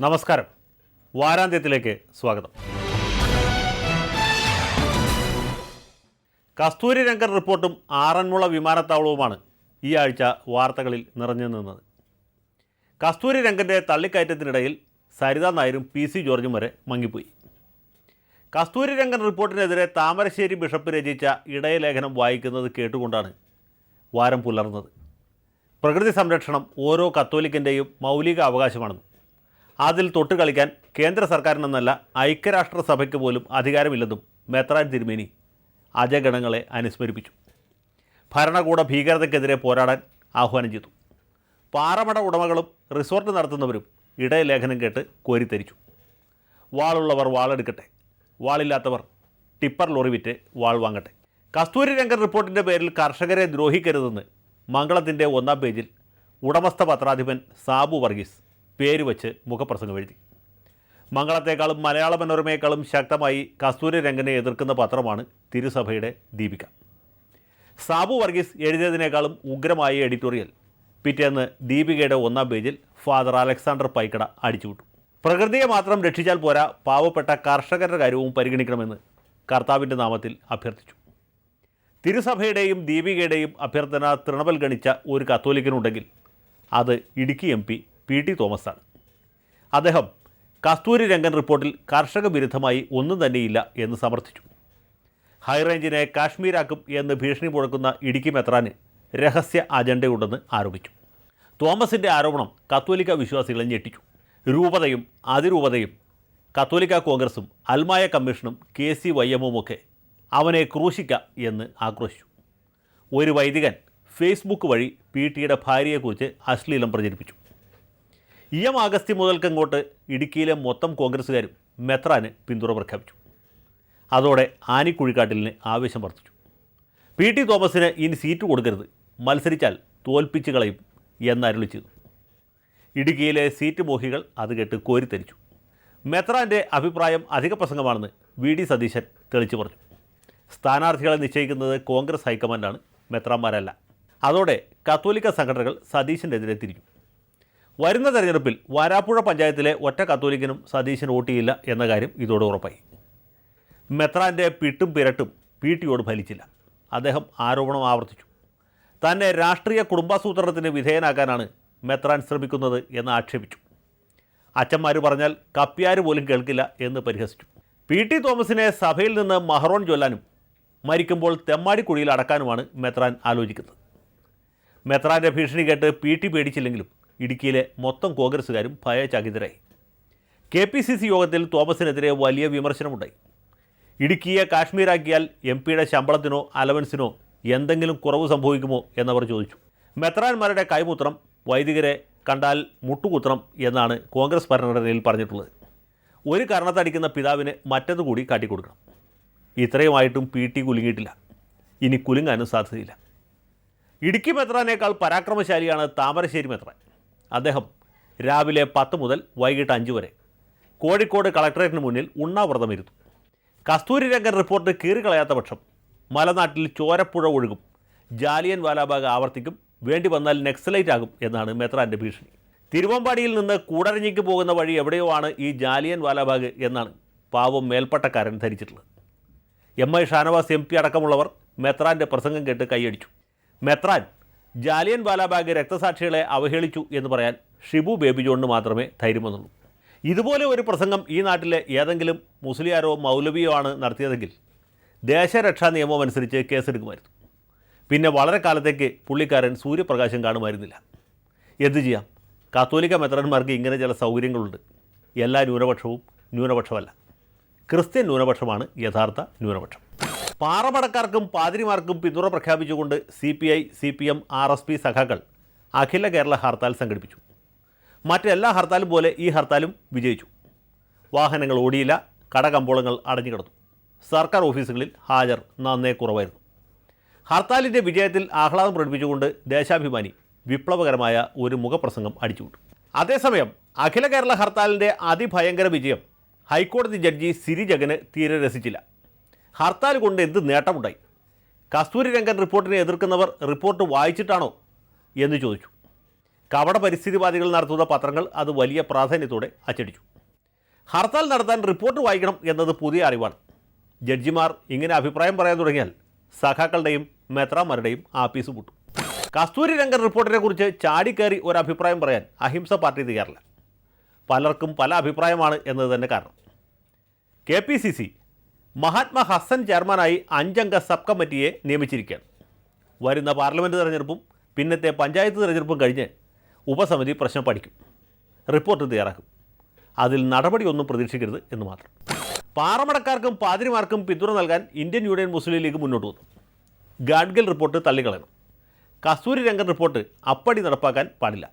നമസ്കാരം. വാരാന്ത്യത്തിലേക്ക് സ്വാഗതം. കസ്തൂരി രംഗൻ റിപ്പോർട്ടും ആറന്മുള വിമാനത്താവളവുമാണ് ഈ ആഴ്ച വാർത്തകളിൽ നിറഞ്ഞു നിന്നത്. കസ്തൂരി രംഗന്റെ തള്ളിക്കയറ്റത്തിനിടയിൽ സരിത നായരും പി സി ജോർജും വരെ മങ്ങിപ്പോയി. കസ്തൂരി രംഗൻ റിപ്പോർട്ടിനെതിരെ താമരശ്ശേരി ബിഷപ്പ് രചിച്ച ഇടയലേഖനം വായിക്കുന്നത് കേട്ടുകൊണ്ടാണ് വാരം പുലർന്നത്. പ്രകൃതി സംരക്ഷണം ഓരോ കത്തോലിക്കന്റെയും മൗലിക അവകാശമാണെന്നും അതിൽ തൊട്ട് കളിക്കാൻ കേന്ദ്ര സർക്കാരിനെന്നല്ല ഐക്യരാഷ്ട്രസഭയ്ക്ക് പോലും അധികാരമില്ലെന്നും മെത്രാൻ തിരുമേനി അജഗണങ്ങളെ അനുസ്മരിപ്പിച്ചു. ഭരണകൂട ഭീകരതയ്ക്കെതിരെ പോരാടാൻ ആഹ്വാനം ചെയ്തു. പാറമട ഉടമകളും റിസോർട്ട് നടത്തുന്നവരും ഇടയലേഖനം കേട്ട് കോരിത്തരിച്ചു വാളുള്ളവർ വാളെടുക്കട്ടെ. വാളില്ലാത്തവർ ടിപ്പർ ലോറി വിറ്റ് വാൾ വാങ്ങട്ടെ. കസ്തൂരി രംഗൻ റിപ്പോർട്ടിന്റെ പേരിൽ കർഷകരെ ദ്രോഹിക്കരുതെന്ന് മംഗളത്തിന്റെ ഒന്നാം പേജിൽ ഉടമസ്ഥ പത്രാധിപൻ സാബു വർഗീസ് പേര് വച്ച് മുഖപ്രസംഗം എഴുതി. മംഗളത്തെക്കാളും മലയാള മനോരമയെക്കാളും ശക്തമായി കസ്തൂരി രംഗനെ എതിർക്കുന്ന പത്രമാണ് തിരുസഭയുടെ ദീപിക. സാബു വർഗീസ് എഴുതിയതിനേക്കാളും ഉഗ്രമായ എഡിറ്റോറിയൽ. പിറ്റേന്ന് ദീപികയുടെ ഒന്നാം പേജിൽ ഫാദർ അലക്സാണ്ടർ പൈക്കട അടിച്ചുവിട്ടു. പ്രകൃതിയെ മാത്രം രക്ഷിച്ചാൽ പോരാ പാവപ്പെട്ട കർഷകരുടെ കാര്യവും പരിഗണിക്കണമെന്ന് കർത്താവിന്റെ നാമത്തിൽ അഭ്യർത്ഥിച്ചു. തിരുസഭയുടെയും ദീപികയുടെയും അഭ്യർത്ഥന തൃണമൽ ഗണിച്ച ഒരു കത്തോലിക്കനുണ്ടെങ്കിൽ അത് ഇടുക്കി എം പി ടി തോമസാണ്. അദ്ദേഹം കസ്തൂരി രംഗൻ റിപ്പോർട്ടിൽ കർഷക വിരുദ്ധമായി ഒന്നും തന്നെയില്ല എന്ന് സമർത്ഥിച്ചു. ഹൈറേഞ്ചിനെ കാശ്മീരാക്കും എന്ന് ഭീഷണി മുഴക്കുന്ന ഇടുക്കി മെത്രാന് രഹസ്യ അജണ്ടയുണ്ടെന്ന് ആരോപിച്ചു. തോമസിന്റെ ആരോപണം കത്തോലിക്ക വിശ്വാസികളെ ഞെട്ടിച്ചു. രൂപതയും അതിരൂപതയും കത്തോലിക്ക കോൺഗ്രസും അൽമായ കമ്മീഷനും കെ സി വൈ അവനെ ക്രൂശിക്ക എന്ന് ആക്രോശിച്ചു. ഒരു വൈദികൻ ഫേസ്ബുക്ക് വഴി പി ടിയുടെ ഭാര്യയെക്കുറിച്ച് അശ്ലീലം പ്രചരിപ്പിച്ചു. ഇ എം ആഗസ്തി മുതൽക്കങ്ങോട്ട് ഇടുക്കിയിലെ മൊത്തം കോൺഗ്രസ്സുകാരും മെത്രാന് പിന്തുണ പ്രഖ്യാപിച്ചു. അതോടെ ആനിക്കുഴിക്കാട്ടിലിന് ആവേശം വർദ്ധിച്ചു. പി ടി തോമസിന് ഇനി സീറ്റ് കൊടുക്കരുത്. മത്സരിച്ചാൽ തോൽപ്പിച്ച് കളയും എന്നരുളി ഇടുക്കിയിലെ സീറ്റ് മോഹികൾ അത് കേട്ട് കോരിത്തരിച്ചു മെത്രാന്റെ അഭിപ്രായം അധിക പ്രസംഗമാണെന്ന് വി ഡി സതീശൻ തെളിച്ചു പറഞ്ഞു. സ്ഥാനാർത്ഥികളെ നിശ്ചയിക്കുന്നത് കോൺഗ്രസ് ഹൈക്കമാൻഡാണ് മെത്രാന്മാരല്ല. അതോടെ കത്തോലിക്ക സംഘടനകൾ സതീശനെതിരെ തിരിഞ്ഞു. വരുന്ന തെരഞ്ഞെടുപ്പിൽ വാരാപ്പുഴ പഞ്ചായത്തിലെ ഒറ്റ കത്തോലിക്കനും സതീശൻ വോട്ട് ചെയ്യില്ല എന്ന കാര്യം ഇതോടെ ഉറപ്പായി. മെത്രാന്റെ പിട്ടും പിരട്ടും പി ടിയോട് ഫലിച്ചില്ല. അദ്ദേഹം ആരോപണം ആവർത്തിച്ചു. തന്നെ രാഷ്ട്രീയ കുടുംബാസൂത്രണത്തിന് വിധേയനാക്കാനാണ് മെത്രാൻ ശ്രമിക്കുന്നത് എന്ന് ആക്ഷേപിച്ചു. അച്ഛന്മാർ പറഞ്ഞാൽ കപ്പ്യാർ പോലും കേൾക്കില്ല എന്ന് പരിഹസിച്ചു. പി ടി തോമസിനെ സഭയിൽ നിന്ന് മഹറോൺ ചൊല്ലാനും മരിക്കുമ്പോൾ തെമ്മാടിക്കുഴിയിൽ അടക്കാനുമാണ് മെത്രാൻ ആലോചിക്കുന്നത്. മെത്രാന്റെ ഭീഷണി കേട്ട് പി ടി പേടിച്ചില്ലെങ്കിലും ഇടുക്കിയിലെ മൊത്തം കോൺഗ്രസ്സുകാരും ഭയചകിതരായി. കെ പി സി സി യോഗത്തിൽ തോമസിനെതിരെ വലിയ വിമർശനമുണ്ടായി. ഇടുക്കിയെ കാശ്മീരാക്കിയാൽ എം പിയുടെ ശമ്പളത്തിനോ അലവൻസിനോ എന്തെങ്കിലും കുറവ് സംഭവിക്കുമോ എന്നവർ ചോദിച്ചു. മെത്രാൻമാരുടെ കൈമുത്രം വൈദികരെ കണ്ടാൽ മുട്ടുകുത്രം എന്നാണ് കോൺഗ്രസ് ഭരണഘടനയിൽ പറഞ്ഞിട്ടുള്ളത്. ഒരു കാരണത്തടിക്കുന്ന പിതാവിന് മറ്റത് കൂടി കാട്ടിക്കൊടുക്കണം. ഇത്രയുമായിട്ടും പി ടി കുലുങ്ങിയിട്ടില്ല. ഇനി കുലുങ്ങാനും സാധ്യതയില്ല. ഇടുക്കി മെത്രാനേക്കാൾ പരാക്രമശാലിയാണ് താമരശ്ശേരി മെത്രാൻ. അദ്ദേഹം രാവിലെ പത്ത് മുതൽ വൈകിട്ട് അഞ്ച് വരെ. കോഴിക്കോട് കളക്ടറേറ്റിന് മുന്നിൽ ഉണ്ണാവ്രതമിരുന്നു. കസ്തൂരി രംഗൻ റിപ്പോർട്ട് കീറിക്കളയാത്ത പക്ഷം മലനാട്ടിൽ ചോരപ്പുഴ ഒഴുകും. ജാലിയൻ വാലാബാഗ് ആവർത്തിക്കും വേണ്ടി വന്നാൽ നെക്സലൈറ്റ് ആകും എന്നാണ് മെത്രാന്റെ ഭീഷണി. തിരുവമ്പാടിയിൽ നിന്ന് കൂടരഞ്ഞിക്ക് പോകുന്ന വഴി എവിടെയോ ആണ് ഈ ജാലിയൻ വാലാബാഗ് എന്നാണ് പാവം മേൽപ്പട്ടക്കാരൻ ധരിച്ചിട്ടുള്ളത്. M I Shanavas M P അടക്കമുള്ളവർ മെത്രാന്റെ പ്രസംഗം കേട്ട് കൈയടിച്ചു. മെത്രാൻ ജാലിയൻ വാലാബാഗ് രക്തസാക്ഷികളെ അവഹേളിച്ചു എന്ന് പറയാൻ ഷിബു ബേബി ജോണിന് മാത്രമേ ധൈര്യം വന്നുള്ളൂ. ഇതുപോലെ ഒരു പ്രസംഗം ഈ നാട്ടിലെ ഏതെങ്കിലും മുസ്ലിയാരോ മൗലവിയോ ആണ് നടത്തിയതെങ്കിൽ ദേശരക്ഷാ നിയമം അനുസരിച്ച് കേസെടുക്കുമായിരുന്നു. പിന്നെ വളരെ കാലത്തേക്ക് പുള്ളിക്കാരൻ സൂര്യപ്രകാശം കാണുമായിരുന്നില്ല. എന്തു ചെയ്യാം? കാത്തോലിക്ക മെത്രന്മാർക്ക് ഇങ്ങനെ ചില സൗകര്യങ്ങളുണ്ട്. എല്ലാ ന്യൂനപക്ഷവും ന്യൂനപക്ഷമല്ല. ക്രിസ്ത്യൻ ന്യൂനപക്ഷമാണ് യഥാർത്ഥ ന്യൂനപക്ഷം. പാറമടക്കാർക്കും പാതിരിമാർക്കും പിന്തുണ പ്രഖ്യാപിച്ചുകൊണ്ട് C P I C P M R S P സഖാക്കൾ അഖില കേരള ഹർത്താൽ സംഘടിപ്പിച്ചു. മറ്റെല്ലാ ഹർത്താലും പോലെ ഈ ഹർത്താലും വിജയിച്ചു. വാഹനങ്ങൾ ഓടിയില്ല കടകമ്പോളങ്ങൾ അടഞ്ഞു കിടന്നു സർക്കാർ ഓഫീസുകളിൽ ഹാജർ നന്നേ കുറവായിരുന്നു. ഹർത്താലിന്റെ വിജയത്തിൽ ആഹ്ലാദം പ്രകടിപ്പിച്ചുകൊണ്ട് ദേശാഭിമാനി വിപ്ലവകരമായ ഒരു മുഖപ്രസംഗം അടിച്ചുവിട്ടു. അതേസമയം അഖില കേരള ഹർത്താലിന്റെ അതിഭയങ്കര വിജയം ഹൈക്കോടതി ജഡ്ജി സിരി ജഗന് തീരെ രസിച്ചില്ല. ഹർത്താൽ കൊണ്ട് എന്ത് നേട്ടമുണ്ടായി? കസ്തൂരി രംഗൻ റിപ്പോർട്ടിനെ എതിർക്കുന്നവർ റിപ്പോർട്ട് വായിച്ചിട്ടാണോ എന്ന് ചോദിച്ചു. കവട പരിസ്ഥിതിവാദികൾ നടത്തുന്ന പത്രങ്ങൾ അത് വലിയ പ്രാധാന്യത്തോടെ അച്ചടിച്ചു. ഹർത്താൽ നടത്താൻ റിപ്പോർട്ട് വായിക്കണം എന്നത് പുതിയ അറിവാണ്. ജഡ്ജിമാർ ഇങ്ങനെ അഭിപ്രായം പറയാൻ തുടങ്ങിയാൽ സഖാക്കളുടെയും മെത്രാമാരുടെയും ആപ്പീസ് പൂട്ടും. കസ്തൂരി രംഗൻ റിപ്പോർട്ടിനെ കുറിച്ച് ചാടിക്കയറി ഒരു അഭിപ്രായം പറയാൻ അഹിംസ പാർട്ടി തയ്യാറില്ല. പലർക്കും പല അഭിപ്രായമാണ് എന്നത് തന്നെ കാരണം. K P C C Mahatma Hassan ചെയർമാനായി അഞ്ചംഗ സബ് കമ്മിറ്റിയെ നിയമിച്ചിരിക്കുകയാണ്. വരുന്ന പാർലമെന്റ് തെരഞ്ഞെടുപ്പും പിന്നത്തെ പഞ്ചായത്ത് തെരഞ്ഞെടുപ്പും കഴിഞ്ഞ് ഉപസമിതി പ്രശ്നം പഠിക്കും. റിപ്പോർട്ട് തയ്യാറാക്കും. അതിൽ നടപടിയൊന്നും പ്രതീക്ഷിക്കരുത് എന്ന് മാത്രം. പാറമടക്കാർക്കും പാതിരിമാർക്കും പിന്തുണ നൽകാൻ ഇന്ത്യൻ യൂണിയൻ മുസ്ലിം ലീഗ് മുന്നോട്ട് വന്നു. ഗാഡ്ഗിൽ റിപ്പോർട്ട് തള്ളിക്കളയണം. കസ്തൂരി രംഗൻ റിപ്പോർട്ട് അപ്പടി നടപ്പാക്കാൻ പാടില്ല.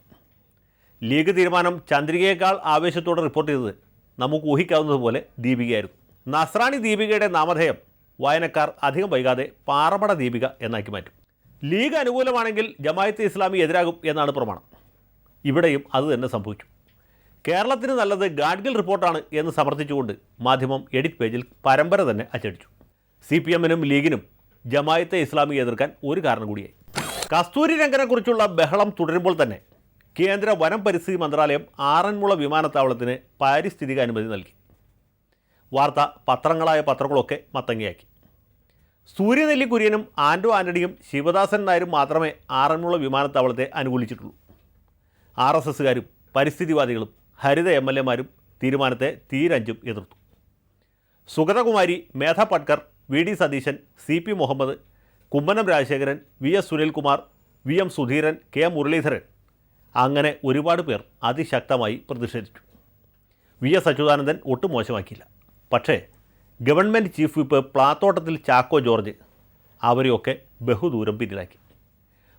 ലീഗ് തീരുമാനം ചന്ദ്രികയേക്കാൾ ആവേശത്തോടെ റിപ്പോർട്ട് ചെയ്തത് നമുക്ക് ഊഹിക്കാവുന്നതുപോലെ ദീപികയായിരുന്നു. നസ്രാണി ദീപികയുടെ നാമധേയം വായനക്കാർ അധികം വൈകാതെ പാറമട ദീപിക എന്നാക്കി മാറ്റും. ലീഗ് അനുകൂലമാണെങ്കിൽ ജമായത്ത് ഇസ്ലാമി എതിരാകും എന്നാണ് പ്രമാണം. ഇവിടെയും അത് തന്നെ സംഭവിച്ചു കേരളത്തിന് നല്ലത് ഗാഡ്ഗിൽ റിപ്പോർട്ടാണ് എന്ന് സമർത്ഥിച്ചുകൊണ്ട് മാധ്യമം എഡിറ്റ് പേജിൽ പരമ്പര തന്നെ അച്ചടിച്ചു. സി പി എമ്മിനും ലീഗിനും ജമായത്തെ ഇസ്ലാമി എതിർക്കാൻ ഒരു കാരണം കൂടിയായി. കസ്തൂരി രംഗനെക്കുറിച്ചുള്ള ബഹളം തുടരുമ്പോൾ തന്നെ കേന്ദ്ര വനം പരിസ്ഥിതി മന്ത്രാലയം ആറന്മുള വിമാനത്താവളത്തിന് പാരിസ്ഥിതിക അനുമതി നൽകി. വാർത്ത പത്രങ്ങളായ പത്രങ്ങളൊക്കെ മത്തങ്ങയാക്കി. സൂര്യനെല്ലി കുര്യനും ആൻഡോ ആന്റണിയും ശിവദാസൻ നായരും മാത്രമേ ആറന്മുള വിമാനത്താവളത്തെ അനുകൂലിച്ചിട്ടുള്ളൂ. ആർ എസ് എസ്സുകാരും പരിസ്ഥിതിവാദികളും ഹരിത എം എൽ എമാരും തീരുമാനത്തെ തീരഞ്ചും എതിർത്തു. Sugathakumari Medha Patkar V D Satheesan C P Muhammad Kummanam Rajasekharan V S Sunilkumar V M Sudheeran K Muraleedharan അങ്ങനെ ഒരുപാട് പേർ അതിശക്തമായി പ്രതിഷേധിച്ചു. വി എസ് അച്യുതാനന്ദൻ ഒട്ടും മോശമാക്കിയില്ല. പക്ഷേ government chief whip പ്ലാത്തോട്ടത്തിൽ Chacko George അവരെയൊക്കെ ബഹുദൂരം പിന്നിലാക്കി.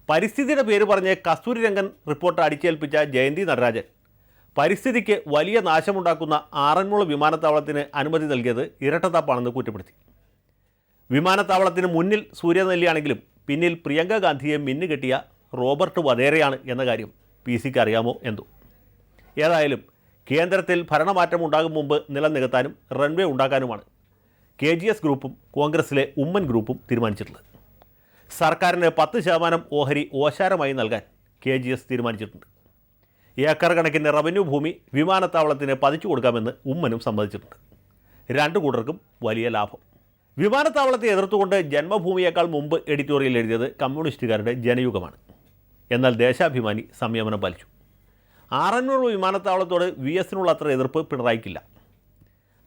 പരിസ്ഥിതിയുടെ പേര് പറഞ്ഞ് കസ്തൂരി രംഗൻ റിപ്പോർട്ട് അടിച്ചേൽപ്പിച്ച ജയന്തി നടരാജൻ പരിസ്ഥിതിക്ക് വലിയ നാശമുണ്ടാക്കുന്ന ആറന്മുള വിമാനത്താവളത്തിന് അനുമതി നൽകിയത് ഇരട്ടത്താപ്പാണെന്ന് കുറ്റപ്പെടുത്തി. വിമാനത്താവളത്തിന് മുന്നിൽ സൂര്യനെല്ലിയാണെങ്കിലും പിന്നിൽ പ്രിയങ്ക ഗാന്ധിയെ മിന്നുകെട്ടിയ റോബർട്ട് വധേരയാണ് എന്ന കാര്യം പി സിക്ക് അറിയാമോ എന്തോ. ഏതായാലും കേന്ദ്രത്തിൽ ഭരണമാറ്റം ഉണ്ടാകും മുമ്പ് നിലനികത്താനും റൺവേ ഉണ്ടാക്കാനുമാണ് കെ ജി എസ് ഗ്രൂപ്പും കോൺഗ്രസിലെ ഉമ്മൻ ഗ്രൂപ്പും തീരുമാനിച്ചിട്ടുള്ളത്. സർക്കാരിന് പത്ത് ശതമാനം ഓഹരി ഓശാരമായി നൽകാൻ കെ ജി എസ് തീരുമാനിച്ചിട്ടുണ്ട്. ഏക്കർ കണക്കിന് റവന്യൂ ഭൂമി വിമാനത്താവളത്തിന് പതിച്ചു കൊടുക്കാമെന്ന് ഉമ്മനും സമ്മതിച്ചിട്ടുണ്ട്. രണ്ടു കൂട്ടർക്കും വലിയ ലാഭം. വിമാനത്താവളത്തെ എതിർത്തുകൊണ്ട് ജന്മഭൂമിയേക്കാൾ മുമ്പ് എഡിറ്റോറിയൽ എഴുതിയത് കമ്മ്യൂണിസ്റ്റുകാരുടെ ജനയുഗമാണ്. എന്നാൽ ദേശാഭിമാനി സംയമനം പാലിച്ചു. ആറന്മുള വിമാനത്താവളത്തോട് വി എസിനുള്ള അത്ര എതിർപ്പ് പിണറായിക്കില്ല.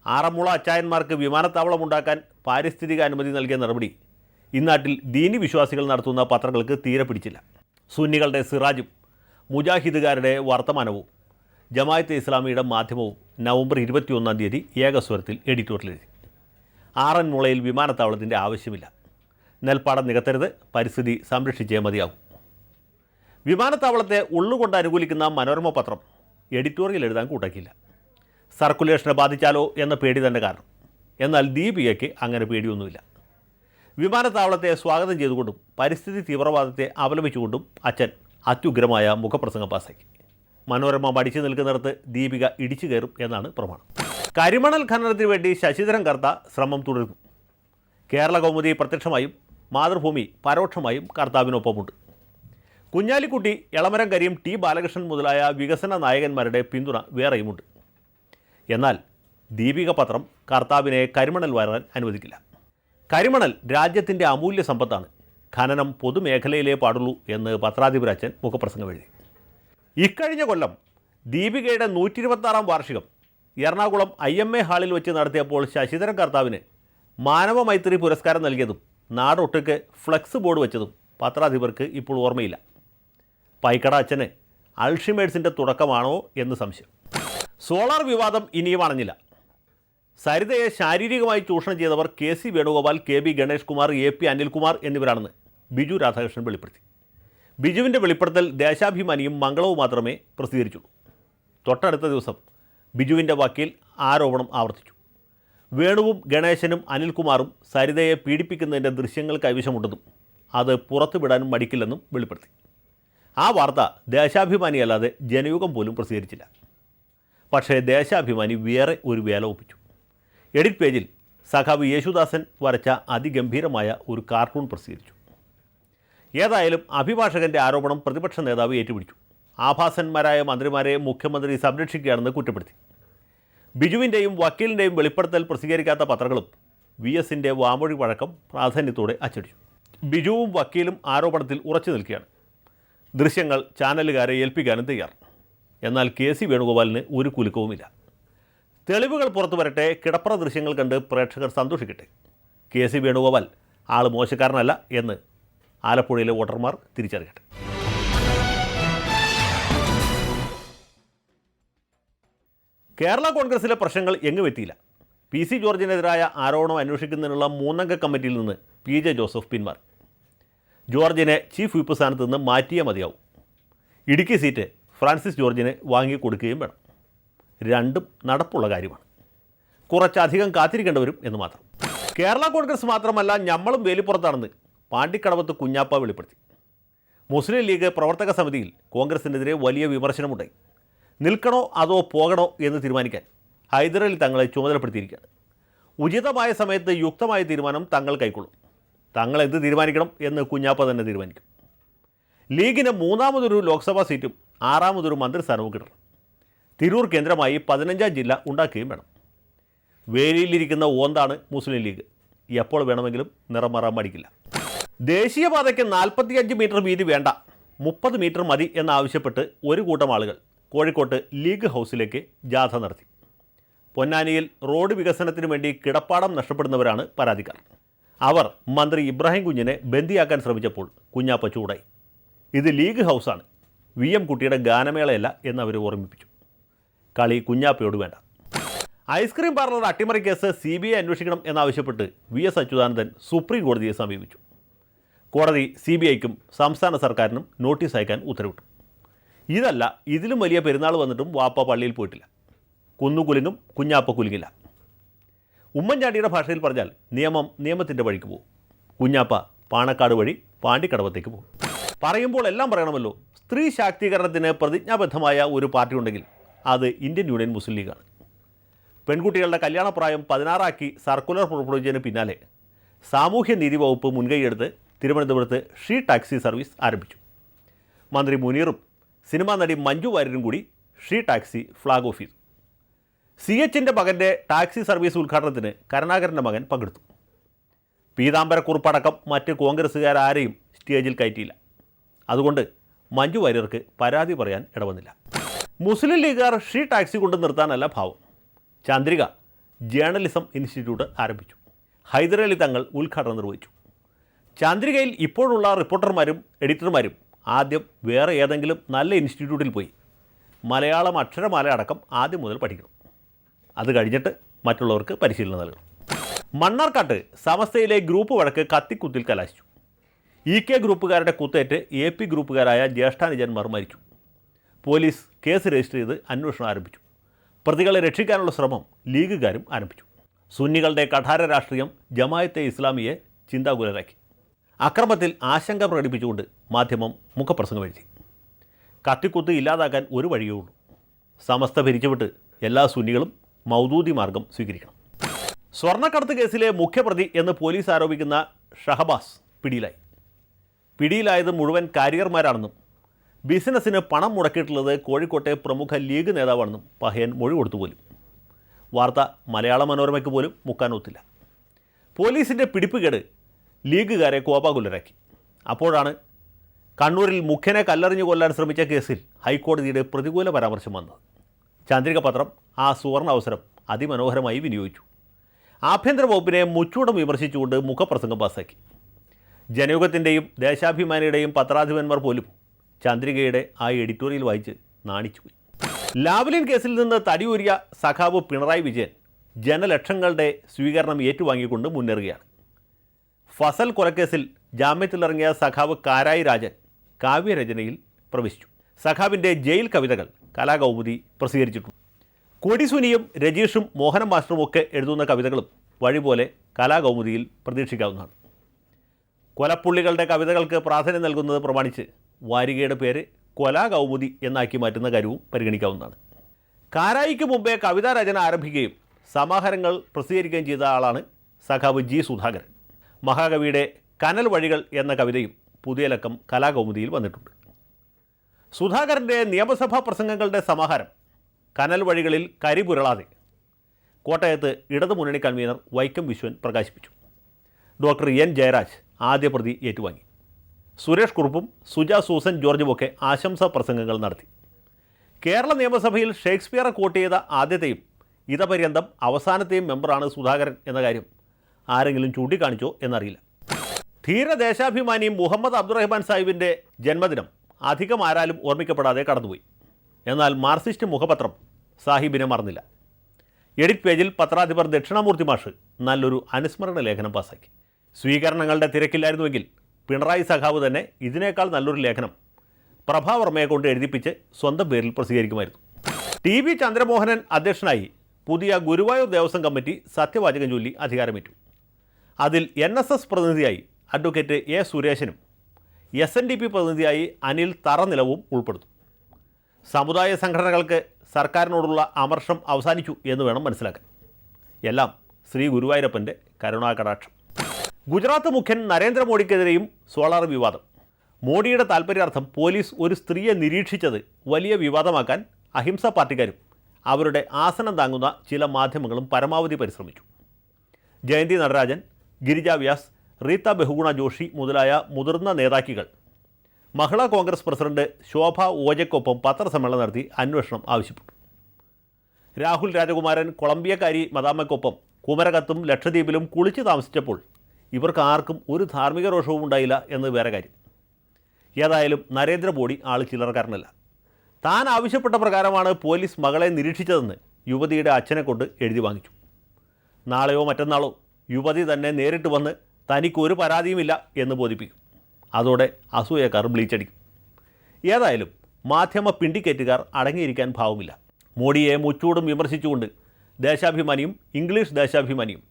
ആറന്മുള അച്ചായന്മാർക്ക് വിമാനത്താവളം ഉണ്ടാക്കാൻ പാരിസ്ഥിതിക അനുമതി നൽകിയ നടപടി. ഇന്നാട്ടിൽ ദീനി വിശ്വാസികൾ നടത്തുന്ന പത്രങ്ങൾക്ക് തീരെ പിടിച്ചില്ല. സുന്നികളുടെ സിറാജും മുജാഹിദുകാരുടെ വർത്തമാനവും ജമായത്തെ ഇസ്ലാമിയുടെ മാധ്യമവും നവംബർ ഇരുപത്തിയൊന്നാം തീയതി ഏകസ്വരത്തിൽ എഡിറ്റോറിയലെഴുതി ആറന്മുളയിൽ വിമാനത്താവളത്തിന്റെ ആവശ്യമില്ല. നെൽപ്പാടം നികത്തരുത് പരിസ്ഥിതി സംരക്ഷിച്ചേ മതിയാവും. വിമാനത്താവളത്തെ ഉള്ളുകൊണ്ട് അനുകൂലിക്കുന്ന മനോരമ പത്രം എഡിറ്റോറിയൽ എഴുതാൻ കൂട്ടാക്കിയില്ല. സർക്കുലേഷനെ ബാധിച്ചാലോ എന്ന പേടി തന്നെ കാരണം. എന്നാൽ ദീപികയ്ക്ക് അങ്ങനെ പേടിയൊന്നുമില്ല. വിമാനത്താവളത്തെ സ്വാഗതം ചെയ്തുകൊണ്ടും പരിസ്ഥിതി തീവ്രവാദത്തെ അപലപിച്ചുകൊണ്ടും അച്ഛൻ അത്യുഗ്രമായ മുഖപ്രസംഗം പാസാക്കി മനോരമ മടിച്ചു നിൽക്കുന്നിടത്ത് ദീപിക ഇടിച്ചു കയറും എന്നാണ് പ്രമാണം. കരിമണൽ ഖനനത്തിന് വേണ്ടി ശശിധരൻ കർത്ത ശ്രമം തുടരുന്നു. കേരള കൗമുദി പ്രത്യക്ഷമായും മാതൃഭൂമി പരോക്ഷമായും കർത്താവിനൊപ്പമുണ്ട്. കുഞ്ഞാലിക്കുട്ടി എളമരം കരീം ടി ബാലകൃഷ്ണൻ മുതലായ വികസന നായകന്മാരുടെ പിന്തുണ വേറെയുമുണ്ട്. എന്നാൽ ദീപിക പത്രം കർത്താവിനെ കരിമണൽ വരാൻ അനുവദിക്കില്ല. കരിമണൽ രാജ്യത്തിന്റെ അമൂല്യ സമ്പത്താണ്. ഖനനം പൊതുമേഖലയിലേ പാടുള്ളൂ എന്ന് പത്രാധിപരാജൻ മുഖപ്രസംഗം എഴുതി. ഇക്കഴിഞ്ഞ കൊല്ലം ദീപികയുടെ നൂറ്റി ഇരുപത്താറാം വാർഷികം എറണാകുളം ഐ എം എ ഹാളിൽ വെച്ച് നടത്തിയപ്പോൾ ശശിധരൻ കർത്താവിന് മാനവ മൈത്രി പുരസ്കാരം നൽകിയതും നാടൊട്ടുക്ക് ഫ്ലക്സ് ബോർഡ് വെച്ചതും പത്രാധിപർക്ക് ഇപ്പോൾ ഓർമ്മയില്ല. പൈക്കട അച്ഛന് അൾഷിമേഴ്സിന്റെ തുടക്കമാണോ എന്ന് സംശയം. സോളാർ വിവാദം ഇനിയും അണഞ്ഞില്ല. സരിതയെ ശാരീരികമായി ചൂഷണം ചെയ്തവർ K C Venugopal K B Ganesh Kumar A P Anilkumar എന്നിവരാണെന്ന് Biju Radhakrishnan വെളിപ്പെടുത്തി. ബിജുവിന്റെ വെളിപ്പെടുത്തൽ ദേശാഭിമാനിയും മംഗളവും മാത്രമേ പ്രസിദ്ധീകരിച്ചുള്ളൂ. തൊട്ടടുത്ത ദിവസം ബിജുവിന്റെ വക്കീൽ ആരോപണം ആവർത്തിച്ചു. വേണുവും ഗണേശനും അനിൽകുമാറും സരിതയെ പീഡിപ്പിക്കുന്നതിന്റെ ദൃശ്യങ്ങൾ കൈവശമുണ്ടെന്നും അത് പുറത്തുവിടാനും മടിക്കില്ലെന്നും വെളിപ്പെടുത്തി. ആ വാർത്ത ദേശാഭിമാനിയല്ലാതെ ജനയുഗം പോലും പ്രസിദ്ധീകരിച്ചില്ല. പക്ഷേ ദേശാഭിമാനി വേറെ ഒരു വേല ഒപ്പിച്ചു. എഡിറ്റ് പേജിൽ സഖാവ് യേശുദാസൻ വരച്ച അതിഗംഭീരമായ ഒരു കാർട്ടൂൺ പ്രസിദ്ധീകരിച്ചു. ഏതായാലും അഭിഭാഷകന്റെ ആരോപണം പ്രതിപക്ഷ നേതാവ് ഏറ്റുപിടിച്ചു. ആഭാസന്മാരായ മന്ത്രിമാരെ മുഖ്യമന്ത്രി സംരക്ഷിക്കുകയാണെന്ന് കുറ്റപ്പെടുത്തി. ബിജുവിന്റെയും വക്കീലിന്റെയും വെളിപ്പെടുത്തൽ പ്രസിദ്ധീകരിക്കാത്ത പത്രങ്ങളും വി എസിന്റെ വാമൊഴി വഴക്കം പ്രാധാന്യത്തോടെ അച്ചടിച്ചു. ബിജുവും വക്കീലും ആരോപണത്തിൽ ഉറച്ചു നിൽക്കുകയാണ്. ദൃശ്യങ്ങൾ ചാനലുകാരെ ഏൽപ്പിക്കാനും തയ്യാർ. എന്നാൽ കെ സി വേണുഗോപാലിന് ഒരു കുലുക്കവുമില്ല. തെളിവുകൾ പുറത്തു വരട്ടെ കിടപ്പറ ദൃശ്യങ്ങൾ കണ്ട് പ്രേക്ഷകർ സന്തോഷിക്കട്ടെ. കെ സി വേണുഗോപാൽ ആൾ മോശക്കാരനല്ല എന്ന് ആലപ്പുഴയിലെ വോട്ടർമാർ തിരിച്ചറിയട്ടെ. കേരള കോൺഗ്രസിലെ പ്രശ്നങ്ങൾ എങ്ങുമെത്തിയില്ല പി സി ജോർജിനെതിരായ ആരോപണം അന്വേഷിക്കുന്നതിനുള്ള മൂന്നംഗ കമ്മിറ്റിയിൽ നിന്ന് പി ജെ ജോസഫ് പിന്മാറി ജോർജിനെ ചീഫ് വിപ്പ് സ്ഥാനത്ത് നിന്ന് മാറ്റിയേ മതിയാവും. ഇടുക്കി സീറ്റ് ഫ്രാൻസിസ് ജോർജിന് വാങ്ങിക്കൊടുക്കുകയും വേണം. രണ്ടും നടപ്പുള്ള കാര്യമാണ്. കുറച്ചധികം കാത്തിരിക്കേണ്ടി വരും എന്ന് മാത്രം. കേരള കോൺഗ്രസ് മാത്രമല്ല ഞമ്മളും വേലിപ്പുറത്താണെന്ന് പാണ്ടിക്കടവത്ത് കുഞ്ഞാപ്പ വെളിപ്പെടുത്തി. മുസ്ലിം ലീഗ് പ്രവർത്തക സമിതിയിൽ കോൺഗ്രസിനെതിരെ വലിയ വിമർശനമുണ്ടായി. നിൽക്കണോ അതോ പോകണോ എന്ന് തീരുമാനിക്കാൻ ഹൈദരലി തങ്ങളെ ചുമതലപ്പെടുത്തിയിരിക്കുകയാണ്. ഉചിതമായ സമയത്ത് യുക്തമായ തീരുമാനം തങ്ങൾ കൈക്കൊള്ളും. തങ്ങൾ എന്ത് തീരുമാനിക്കണം എന്ന് കുഞ്ഞാപ്പ തന്നെ തീരുമാനിക്കും. ലീഗിന് മൂന്നാമതൊരു ലോക്സഭാ സീറ്റും ആറാമതൊരു മന്ത്രിസ്ഥാനവും കിട്ടണം. തിരൂർ കേന്ദ്രമായി പതിനഞ്ചാം ജില്ല ഉണ്ടാക്കുകയും വേണം. വേലിയിലിരിക്കുന്ന ഓന്താണ് മുസ്ലിം ലീഗ്. എപ്പോൾ വേണമെങ്കിലും നിറം മാറാൻ മടിക്കില്ല. ദേശീയപാതയ്ക്ക് നാൽപ്പത്തിയഞ്ച് മീറ്റർ വീതി വേണ്ട. മുപ്പത് മീറ്റർ മതി എന്നാവശ്യപ്പെട്ട് ഒരു കൂട്ടം ആളുകൾ കോഴിക്കോട്ട് ലീഗ് ഹൗസിലേക്ക് ജാഥ നടത്തി. പൊന്നാനിയിൽ റോഡ് വികസനത്തിന് വേണ്ടി കിടപ്പാടം നഷ്ടപ്പെടുന്നവരാണ് പരാതിക്കാർ. അവർ മന്ത്രി ഇബ്രാഹിം കുഞ്ഞിനെ ബന്ദിയാക്കാൻ ശ്രമിച്ചപ്പോൾ കുഞ്ഞാപ്പ ചൂടായി. ഇത് ലീഗ് ഹൗസാണ്. വി എം കുട്ടിയുടെ ഗാനമേളയല്ല എന്ന് അവർ ഓർമ്മിപ്പിച്ചു. കളി കുഞ്ഞാപ്പയോട് വേണ്ട. ഐസ്ക്രീം പാർലർ അട്ടിമറി കേസ് സി ബി ഐ അന്വേഷിക്കണം എന്നാവശ്യപ്പെട്ട് വി എസ് അച്യുതാനന്ദൻ സുപ്രീം കോടതിയെ സമീപിച്ചു. കോടതി സി ബി ഐക്കും സംസ്ഥാന സർക്കാരിനും നോട്ടീസ് അയക്കാൻ ഉത്തരവിട്ടു. ഇതല്ല ഇതിലും വലിയ പെരുന്നാൾ വന്നിട്ടും വാപ്പ പള്ളിയിൽ പോയിട്ടില്ല. കുന്നുകുലിങ്ങും കുഞ്ഞാപ്പ കുലുങ്ങില്ല. ഉമ്മൻചാണ്ടിയുടെ ഭാഷയിൽ പറഞ്ഞാൽ നിയമം നിയമത്തിന്റെ വഴിക്ക് പോകും. കുഞ്ഞാപ്പ പാണക്കാട് വഴി പാണ്ടിക്കടവത്തേക്ക് പോകും. പറയുമ്പോൾ എല്ലാം പറയണമല്ലോ. സ്ത്രീ ശാക്തീകരണത്തിന് പ്രതിജ്ഞാബദ്ധമായ ഒരു പാർട്ടി ഉണ്ടെങ്കിൽ അത് ഇന്ത്യൻ യൂണിയൻ മുസ്ലിം ലീഗാണ്. പെൺകുട്ടികളുടെ കല്യാണപ്രായം പതിനാറാക്കി സർക്കുലർ പുറപ്പെടുവിച്ചതിന് പിന്നാലെ സാമൂഹ്യ നീതി വകുപ്പ് മുൻകൈയെടുത്ത് തിരുവനന്തപുരത്ത് ഷീ ടാക്സി സർവീസ് ആരംഭിച്ചു. മന്ത്രി മുനീറും സിനിമാ നടി മഞ്ജു വാര്യരും കൂടി ഷീ ടാക്സി ഫ്ലാഗ് ഓഫ് ചെയ്തു. സി എച്ചിന്റെ മകന്റെ ടാക്സി സർവീസ് ഉദ്ഘാടനത്തിന് കരുണാകരന്റെ മകൻ പങ്കെടുത്തു. പീതാംബരക്കുറിപ്പടക്കം മറ്റ് കോൺഗ്രസ്സുകാരാരെയും സ്റ്റേജിൽ കയറ്റിയില്ല. അതുകൊണ്ട് മഞ്ജു വാര്യർക്ക് പരാതി പറയാൻ ഇടവന്നില്ല. മുസ്ലിം ലീഗുകാർ ഷീ ടാക്സി കൊണ്ട് നിർത്താനല്ല ഭാവം. ചന്ദ്രിക ജേർണലിസം ഇൻസ്റ്റിറ്റ്യൂട്ട് ആരംഭിച്ചു. ഹൈദരലി തങ്ങൾ ഉദ്ഘാടനം നിർവഹിച്ചു. ചന്ദ്രികയിൽ ഇപ്പോഴുള്ള റിപ്പോർട്ടർമാരും എഡിറ്റർമാരും ആദ്യം വേറെ ഏതെങ്കിലും നല്ല ഇൻസ്റ്റിറ്റ്യൂട്ടിൽ പോയി. മലയാളം അക്ഷരമാല അടക്കം ആദ്യം മുതൽ പഠിക്കണം. അത് കഴിഞ്ഞിട്ട് മറ്റുള്ളവർക്ക് പരിശീലനം നൽകണം. മണ്ണാർക്കാട്ട് സമസ്തയിലെ ഗ്രൂപ്പ് വഴക്ക് കത്തിക്കുത്തിൽ കലാശിച്ചു. ഇ കെ ഗ്രൂപ്പുകാരുടെ കുത്തേറ്റ് എ പി ഗ്രൂപ്പുകാരായ ജ്യേഷ്ഠാനുജന്മാർ മരിച്ചു. പോലീസ് കേസ് രജിസ്റ്റർ ചെയ്ത് അന്വേഷണം ആരംഭിച്ചു. പ്രതികളെ രക്ഷിക്കാനുള്ള ശ്രമം ലീഗുകാരും ആരംഭിച്ചു. സുന്നികളുടെ കഠാര രാഷ്ട്രീയം ജമായത്തെ ഇസ്ലാമിയെ ചിന്താകുലരാക്കി. അക്രമത്തിൽ ആശങ്ക പ്രകടിപ്പിച്ചുകൊണ്ട് മാധ്യമം മുഖപ്രസംഗം എഴുതി കത്തിക്കുത്ത് ഇല്ലാതാക്കാൻ ഒരു വഴിയേ ഉള്ളൂ. സമസ്ത പിരിച്ചുവിട്ട് എല്ലാ സുന്നികളും മൗദൂദി മാർഗം സ്വീകരിക്കണം. സ്വർണക്കടത്ത് കേസിലെ മുഖ്യപ്രതി എന്ന് പോലീസ് ആരോപിക്കുന്ന ഷഹബാസ് പിടിയിലായി. പിടിയിലായത് മുഴുവൻ കാരിയർമാരാണെന്നും ബിസിനസ്സിന് പണം മുടക്കിയിട്ടുള്ളത് കോഴിക്കോട്ടെ പ്രമുഖ ലീഗ് നേതാവാണെന്നും പഹയൻ മൊഴി കൊടുത്തു പോലും. വാർത്ത മലയാള മനോരമയ്ക്ക് പോലും മുക്കാനൊത്തില്ല. പോലീസിന്റെ പിടിപ്പുകേട് ലീഗുകാരെ കോപാകുലരാക്കി. അപ്പോഴാണ് കണ്ണൂരിൽ മുഖ്യനെ കല്ലെറിഞ്ഞു കൊല്ലാൻ ശ്രമിച്ച കേസിൽ ഹൈക്കോടതിയുടെ പ്രതികൂല പരാമർശം വന്നത്. ചന്ദ്രിക പത്രം ആ സുവർണ അവസരം അതിമനോഹരമായി വിനിയോഗിച്ചു. ആഭ്യന്തര വകുപ്പിനെ മുച്ചൂടം വിമർശിച്ചുകൊണ്ട് മുഖപ്രസംഗം പാസാക്കി. ജനയുഗത്തിന്റെയും ദേശാഭിമാനിയുടെയും പത്രാധിപന്മാർ പോലും ചന്ദ്രികയുടെ ആ എഡിറ്റോറിയൽ വായിച്ച് നാണിച്ചുപോയി. ലാവ്ലിൻ കേസിൽ നിന്ന് തടിയൂരിയ സഖാവ് പിണറായി വിജയൻ ജനലക്ഷങ്ങളുടെ സ്വീകരണം ഏറ്റുവാങ്ങിക്കൊണ്ട് മുന്നേറുകയാണ്. ഫസൽ കൊലക്കേസിൽ ജാമ്യത്തിലിറങ്ങിയ സഖാവ് കാരായി രാജൻ കാവ്യരചനയിൽ പ്രവേശിച്ചു. സഖാവിന്റെ ജയിൽ കവിതകൾ കലാകൗമുദി പ്രസിദ്ധീകരിച്ചിട്ടുണ്ട്. കൊടിസുനിയും രജീഷും മോഹനം മാസ്റ്ററും ഒക്കെ എഴുതുന്ന കവിതകളും വഴിപോലെ കലാകൗമുദിയിൽ പ്രതീക്ഷിക്കാവുന്നതാണ്. കൊലപ്പുള്ളികളുടെ കവിതകൾക്ക് പ്രാധാന്യം നൽകുന്നത് പ്രമാണിച്ച് വാരികയുടെ പേര് കൊലാകൗമുദി എന്നാക്കി മാറ്റുന്ന കാര്യവും പരിഗണിക്കാവുന്നതാണ്. കാരായിക്ക് മുമ്പേ കവിതാ രചന ആരംഭിക്കുകയും സമാഹാരങ്ങൾ പ്രസിദ്ധീകരിക്കുകയും ചെയ്ത ആളാണ് സഖാവ് ജി സുധാകരൻ. മഹാകവിയുടെ കനൽ വഴികൾ എന്ന കവിതയും പുതിയ ലക്കം കലാകൗമുദിയിൽ വന്നിട്ടുണ്ട്. സുധാകരന്റെ നിയമസഭാ പ്രസംഗങ്ങളുടെ സമാഹാരം കനൽ വഴികളിൽ കരിപുരളാതെ കോട്ടയത്ത് ഇടതുമുന്നണി കൺവീനർ വൈക്കം വിശ്വൻ പ്രകാശിപ്പിച്ചു. ഡോക്ടർ എൻ ജയരാജ് ആദ്യ പ്രതി ഏറ്റുവാങ്ങി. സുരേഷ് കുറുപ്പും സുജ സൂസൻ ജോർജുമൊക്കെ ആശംസാ പ്രസംഗങ്ങൾ നടത്തി. കേരള നിയമസഭയിൽ ഷേക്സ്പിയറെ കോട്ട് ചെയ്ത ആദ്യത്തെയും ഇതപര്യന്തം അവസാനത്തെയും മെമ്പറാണ് സുധാകരൻ എന്ന കാര്യം ആരെങ്കിലും ചൂണ്ടിക്കാണിച്ചോ എന്നറിയില്ല. ധീരദേശാഭിമാനി മുഹമ്മദ് അബ്ദുറഹ്മാൻ സാഹിബിന്റെ ജന്മദിനം അധികം ആരാലും ഓർമ്മിക്കപ്പെടാതെ കടന്നുപോയി. എന്നാൽ മാർസിസ്റ്റ് മുഖപത്രം സാഹിബിനെ മറന്നില്ല. എഡിറ്റ് പേജിൽ പത്രാധിപർ ദക്ഷിണാമൂർത്തി മാഷ് നല്ലൊരു അനുസ്മരണ ലേഖനം പാസാക്കി സ്വീകരണങ്ങളുടെ തിരക്കില്ലായിരുന്നുവെങ്കിൽ പിണറായി സഖാവ് തന്നെ ഇതിനേക്കാൾ നല്ലൊരു ലേഖനം പ്രഭാവർമ്മയെ കൊണ്ട് എഴുതിപ്പിച്ച് സ്വന്തം പേരിൽ പ്രസിദ്ധീകരിക്കുമായിരുന്നു. ടി വി ചന്ദ്രമോഹനൻ അധ്യക്ഷനായി പുതിയ ഗുരുവായൂർ ദേവസ്വം കമ്മിറ്റി സത്യവാചകം ചൊല്ലി അധികാരമേറ്റു. അതിൽ എൻ എസ് എസ് പ്രതിനിധിയായി അഡ്വക്കേറ്റ് എ സുരേശനും എസ് എൻ ഡി പി പ്രതിനിധിയായി അനിൽ തറനിലവും ഉൾപ്പെടുന്നു. സമുദായ സംഘടനകൾക്ക് സർക്കാരിനോടുള്ള അമർഷം അവസാനിച്ചു എന്ന് വേണം മനസ്സിലാക്കാൻ. എല്ലാം ശ്രീ ഗുരുവായൂരപ്പന്റെ കരുണാകടാക്ഷം. ഗുജറാത്ത് മുഖ്യൻ നരേന്ദ്രമോദിക്കെതിരെയും സോളാർ വിവാദം. മോഡിയുടെ താൽപ്പര്യാർത്ഥം പോലീസ് ഒരു സ്ത്രീയെ നിരീക്ഷിച്ചത് വലിയ വിവാദമാക്കാൻ അഹിംസ പാർട്ടിക്കാരും അവരുടെ ആസനം താങ്ങുന്ന ചില മാധ്യമങ്ങളും പരമാവധി പരിശ്രമിച്ചു. ജയന്തി നടരാജൻ ഗിരിജാ വ്യാസ് റീത്ത ബഹുഗുണ ജോഷി മുതലായ മുതിർന്ന നേതാക്കികൾ. മഹിളാ കോൺഗ്രസ് പ്രസിഡന്റ് ശോഭ ഓജയ്ക്കൊപ്പം പത്രസമ്മേളനം നടത്തി അന്വേഷണം ആവശ്യപ്പെട്ടു. രാഹുൽ രാജകുമാരൻ കൊളംബിയക്കാരി മദാമയ്ക്കൊപ്പം കുമരകത്തും ലക്ഷദ്വീപിലും കുളിച്ച് താമസിച്ചപ്പോൾ ഇവർക്ക് ആർക്കും ഒരു ധാർമ്മിക രോഷവും ഉണ്ടായില്ല എന്ന് വേറെ കാര്യം. ഏതായാലും നരേന്ദ്രമോദി ആൾ ചില്ലറക്കാരനല്ല. താൻ ആവശ്യപ്പെട്ട പ്രകാരമാണ് പോലീസ് മകളെ നിരീക്ഷിച്ചതെന്ന് യുവതിയുടെ അച്ഛനെ കൊണ്ട് എഴുതി വാങ്ങിച്ചു. നാളെയോ മറ്റന്നാളോ യുവതി തന്നെ നേരിട്ട് വന്ന് തനിക്കൊരു പരാതിയുമില്ല എന്ന് ബോധിപ്പിക്കും. അതോടെ അസൂയക്കാർ ബ്ലീച്ചടിക്കും. ഏതായാലും മാധ്യമ പിണ്ടിക്കേറ്റുകാർ അടങ്ങിയിരിക്കാൻ ഭാവമില്ല. മോഡിയെ മുച്ചൂടും വിമർശിച്ചുകൊണ്ട് ദേശാഭിമാനിയും ഇംഗ്ലീഷ് ദേശാഭിമാനിയും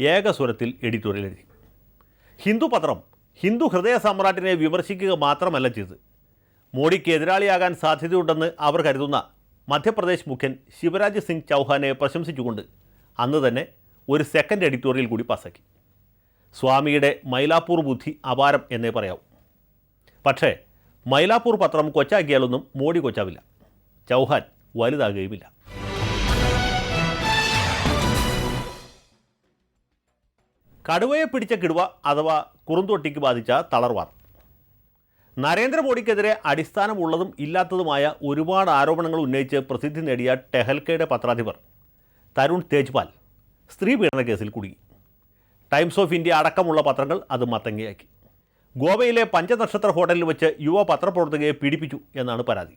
ഏകസ്വരത്തിൽ എഡിറ്റോറിയൽ എഴുതി. ഹിന്ദു പത്രം ഹിന്ദു ഹൃദയ സമ്രാട്ടിനെ വിമർശിക്കുക മാത്രമല്ല ചെയ്തത്. മോഡിക്ക് എതിരാളിയാകാൻ സാധ്യതയുണ്ടെന്ന് അവർ കരുതുന്ന മധ്യപ്രദേശ് മുഖ്യൻ ശിവരാജ് സിംഗ് ചൗഹാനെ പ്രശംസിച്ചുകൊണ്ട് അന്ന് തന്നെ ഒരു സെക്കൻഡ് എഡിറ്റോറിയൽ കൂടി പാസാക്കി. സ്വാമിയുടെ മൈലാപ്പൂർ ബുദ്ധി അപാരം എന്നേ പറയാവൂ. പക്ഷേ മൈലാപ്പൂർ പത്രം കൊച്ചാക്കിയാലൊന്നും മോഡി കൊച്ചാവില്ല. ചൗഹാൻ വലുതാകുകയുമില്ല. കടുവയെ പിടിച്ച കിടുവ അഥവാ കുറുന്തൊട്ടിക്ക് ബാധിച്ച തളർവാർ. നരേന്ദ്രമോദിക്കെതിരെ അടിസ്ഥാനമുള്ളതും ഇല്ലാത്തതുമായ ഒരുപാട് ആരോപണങ്ങൾ ഉന്നയിച്ച് പ്രസിദ്ധി നേടിയ ടെഹൽക്കയുടെ പത്രാധിപർ തരുൺ തേജ്പാൽ സ്ത്രീ പീഡന കേസിൽ കുടുങ്ങി. ടൈംസ് ഓഫ് ഇന്ത്യ അടക്കമുള്ള പത്രങ്ങൾ അത് മത്തങ്ങയാക്കി. ഗോവയിലെ പഞ്ചനക്ഷത്ര ഹോട്ടലിൽ വെച്ച് യുവ പത്രപ്രവർത്തകയെ പീഡിപ്പിച്ചു എന്നാണ് പരാതി.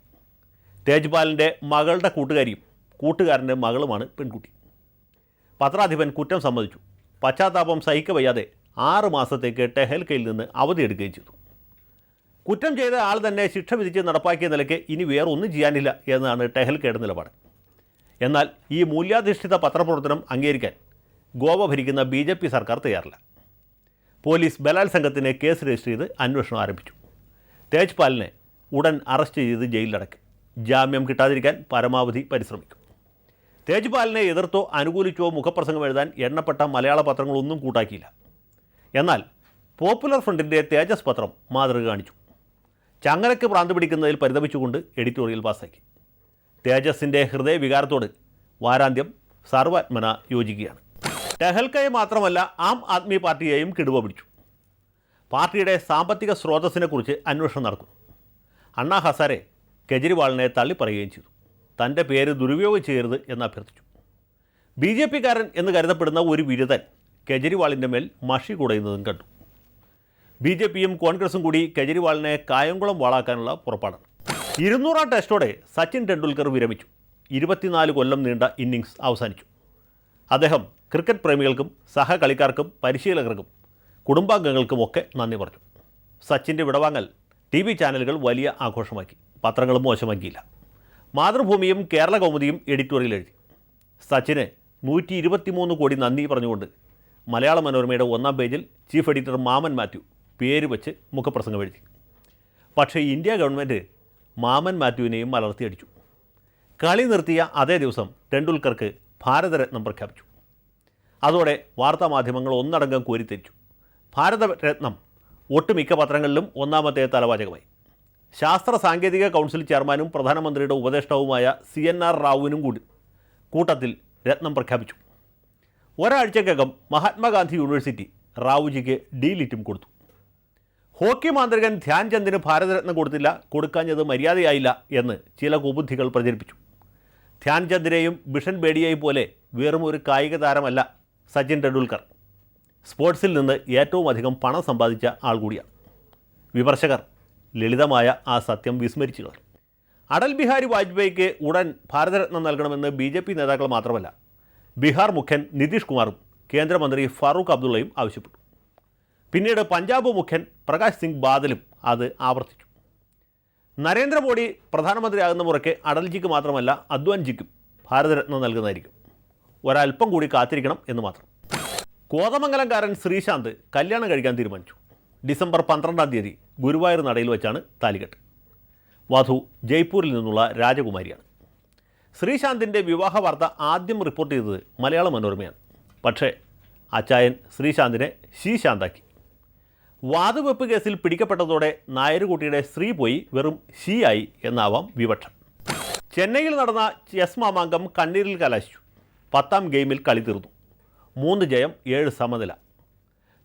തേജ്പാലിന്റെ മകളുടെ കൂട്ടുകാരിയും കൂട്ടുകാരന്റെ മകളുമാണ് പെൺകുട്ടി. പത്രാധിപൻ കുറ്റം സമ്മതിച്ചു. പശ്ചാത്താപം സഹിക്കവയ്യാതെ ആറ് മാസത്തേക്ക് ടെഹൽക്കയിൽ നിന്ന് അവധിയെടുക്കുകയും ചെയ്തു. കുറ്റം ചെയ്ത ആൾ തന്നെ ശിക്ഷ വിധിച്ച് നടപ്പാക്കിയ നിലയ്ക്ക് ഇനി വേറെ ഒന്നും ചെയ്യാനില്ല എന്നാണ് ടെഹൽക്കയുടെ നിലപാട്. എന്നാൽ ഈ മൂല്യാധിഷ്ഠിത പത്രപ്രവർത്തനം അംഗീകരിക്കാൻ ഗോവ ഭരിക്കുന്ന ബി ജെ പി സർക്കാർ തയ്യാറില്ല. പോലീസ് ബലാത്സംഗത്തിന് കേസ് രജിസ്റ്റർ ചെയ്ത് അന്വേഷണം ആരംഭിച്ചു. തേജ്പാലിനെ ഉടൻ അറസ്റ്റ് ചെയ്ത് ജയിലിലടക്കി. ജാമ്യം കിട്ടാതിരിക്കാൻ പരമാവധി പരിശ്രമിക്കും. തേജ്പാലിനെ എതിർത്തോ അനുകൂലിച്ചോ മുഖപ്രസംഗം എഴുതാൻ എണ്ണപ്പെട്ട മലയാള പത്രങ്ങളൊന്നും കൂട്ടാക്കിയില്ല. എന്നാൽ പോപ്പുലർ ഫ്രണ്ടിന്റെ തേജസ് പത്രം മാതൃക കാണിച്ചു. ചങ്ങലയ്ക്ക് ഭ്രാന്ത് പിടിക്കുന്നതിൽ പരിതപിച്ചുകൊണ്ട് എഡിറ്റോറിയൽ പാസ്സാക്കി. തേജസിന്റെ ഹൃദയവികാരത്തോട് വാരാന്ത്യം സർവാത്മന യോജിക്കുകയാണ്. ടെഹൽക്കയെ മാത്രമല്ല ആം ആദ്മി പാർട്ടിയെയും കിടുവ പിടിച്ചു പാർട്ടിയുടെ സാമ്പത്തിക സ്രോതസ്സിനെക്കുറിച്ച് അന്വേഷണം നടക്കും അണ്ണാ ഹസാരെ കെജ്രിവാളിനെ തള്ളിപ്പറയുകയും ചെയ്തു. തന്റെ പേര് ദുരുപയോഗം ചെയ്യരുത് എന്ന് അഭ്യർത്ഥിച്ചു. ബി ജെ പിക്കാരൻ എന്ന് കരുതപ്പെടുന്ന ഒരു ബിരുദൻ കെജ്രിവാളിന്റെ മേൽ മഷി കുടയുന്നതും കണ്ടു. ബി ജെ പിയും കോൺഗ്രസും കൂടി കെജ്രിവാളിനെ കായംകുളം വാളാക്കാനുള്ള പുറപ്പാടാണ്. ഇരുന്നൂറാം ടെസ്റ്റോടെ സച്ചിൻ ടെണ്ടുൽക്കർ വിരമിച്ചു. ഇരുപത്തിനാല് കൊല്ലം നീണ്ട ഇന്നിങ്സ് അവസാനിച്ചു. അദ്ദേഹം ക്രിക്കറ്റ് പ്രേമികൾക്കും സഹകളിക്കാർക്കും പരിശീലകർക്കും കുടുംബാംഗങ്ങൾക്കുമൊക്കെ നന്ദി പറഞ്ഞു. സച്ചിന്റെ വിടവാങ്ങൽ ടി വി ചാനലുകൾ വലിയ ആഘോഷമാക്കി. പത്രങ്ങളും മോശമാക്കിയില്ല. മാതൃഭൂമിയും കേരള കൗമുദിയും എഡിറ്റോറിയൽ എഴുതി. സച്ചിന് നൂറ്റി ഇരുപത്തിമൂന്ന് കോടി നന്ദി പറഞ്ഞുകൊണ്ട് മലയാള മനോരമയുടെ ഒന്നാം പേജിൽ ചീഫ് എഡിറ്റർ മാമൻ മാത്യു പേര് വെച്ച് മുഖപ്രസംഗം എഴുതി. പക്ഷേ ഇന്ത്യ ഗവൺമെന്റ് മാമൻ മാത്യുവിനെയും മലർത്തിയടിച്ചു. കളി നിർത്തിയ അതേ ദിവസം ടെണ്ടുൽക്കർക്ക് ഭാരതരത്നം പ്രഖ്യാപിച്ചു. അതോടെ വാർത്താമാധ്യമങ്ങൾ ഒന്നടങ്കം കോരിത്തിരിച്ചു. ഭാരതരത്നം ഒട്ടുമിക്ക പത്രങ്ങളിലും ഒന്നാമത്തെ തലവാചകമായി. ശാസ്ത്ര സാങ്കേതിക കൗൺസിൽ ചെയർമാനും പ്രധാനമന്ത്രിയുടെ ഉപദേഷ്ടാവുമായ സി എൻ ആർ റാവുവിനും കൂടി കൂട്ടത്തിൽ രത്നം പ്രഖ്യാപിച്ചു. ഒരാഴ്ചക്കകം മഹാത്മാഗാന്ധി യൂണിവേഴ്സിറ്റി റാവുജിക്ക് ഡി ലിറ്റും കൊടുത്തു. ഹോക്കി മാന്ത്രികൻ ധ്യാൻചന്ദിന് ഭാരതരത്നം കൊടുത്തില്ല കൊടുക്കാഞ്ഞത് മര്യാദയായില്ല എന്ന് ചില കുബുദ്ധികൾ പ്രചരിപ്പിച്ചു. ധ്യാൻചന്ദിനെയും ബിഷൻ ബേഡിയെയും പോലെ വെറും ഒരു കായിക താരമല്ല സച്ചിൻ ടെണ്ടുൽക്കർ. സ്പോർട്സിൽ നിന്ന് ഏറ്റവും അധികം പണം സമ്പാദിച്ച ആൾ കൂടിയാണ്. വിമർശകർ ലളിതമായ ആ സത്യം വിസ്മരിച്ചു കളഞ്ഞു അടൽ ബിഹാരി വാജ്പേയിക്ക് ഉടൻ ഭാരതരത്നം നൽകണമെന്ന് ബി ജെ പി നേതാക്കൾ മാത്രമല്ല ബീഹാർ മുഖ്യൻ നിതീഷ് കുമാറും കേന്ദ്രമന്ത്രി ഫാറൂഖ് അബ്ദുള്ളയും ആവശ്യപ്പെട്ടു. പിന്നീട് പഞ്ചാബ് മുഖ്യൻ പ്രകാശ് സിംഗ് ബാദലും അത് ആവർത്തിച്ചു. നരേന്ദ്രമോദി പ്രധാനമന്ത്രിയാകുന്ന മുറയ്ക്ക് അടൽജിക്ക് മാത്രമല്ല അദ്വാൻജിക്കും ഭാരതരത്നം നൽകുന്നതായിരിക്കും. ഒരല്പം കൂടി കാത്തിരിക്കണം എന്ന് മാത്രം. കോതമംഗലംകാരൻ ശ്രീശാന്ത് കല്യാണം കഴിക്കാൻ തീരുമാനിച്ചു. ഡിസംബർ പന്ത്രണ്ടാം തീയതി ഗുരുവായൂർ നടയിൽ വെച്ചാണ് താലികെട്ട്. വധു ജയ്പൂരിൽ നിന്നുള്ള രാജകുമാരിയാണ്. ശ്രീശാന്തിന്റെ വിവാഹ വാർത്ത ആദ്യം റിപ്പോർട്ട് ചെയ്തത് മലയാള മനോരമയാണ്. പക്ഷേ അച്ചായൻ ശ്രീശാന്തിനെ ശീശാന്താക്കി. വാതുവെപ്പ് കേസിൽ പിടിക്കപ്പെട്ടതോടെ നായരുകുട്ടിയുടെ സ്ത്രീ പോയി വെറും ഷീയായി എന്നാവാം വിവക്ഷം. ചെന്നൈയിൽ നടന്ന ചെസ് മാമാങ്കം കണ്ണീരിൽ കലാശിച്ചു. പത്താം ഗെയിമിൽ കളി തീർന്നു. മൂന്ന് ജയം ഏഴ് സമനില.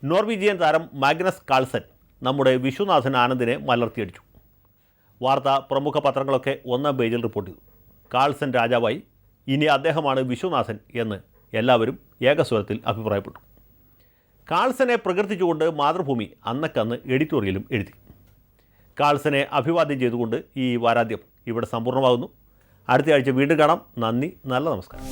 നോർവീജിയൻ താരം മാഗ്നസ് കാൾസൻ നമ്മുടെ വിശ്വനാഥൻ ആനന്ദിനെ മലർത്തിയടിച്ചു. വാർത്ത പ്രമുഖ പത്രങ്ങളൊക്കെ ഒന്നാം പേജിൽ റിപ്പോർട്ട് ചെയ്തു. കാൾസൻ രാജാവായി. ഇനി അദ്ദേഹമാണ് വിശ്വനാഥൻ എന്ന് എല്ലാവരും ഏകസ്വരത്തിൽ അഭിപ്രായപ്പെട്ടു. കാൾസനെ പ്രകീർത്തിച്ചുകൊണ്ട് മാതൃഭൂമി അന്നക്കന്ന് എഡിറ്റോറിയലും എഴുതി. കാൾസനെ അഭിവാദ്യം ചെയ്തുകൊണ്ട് ഈ വാരാദ്യം ഇവിടെ സമ്പൂർണമാകുന്നു അടുത്ത ആഴ്ച വീണ്ടും കാണാം. നന്ദി നല്ല നമസ്കാരം.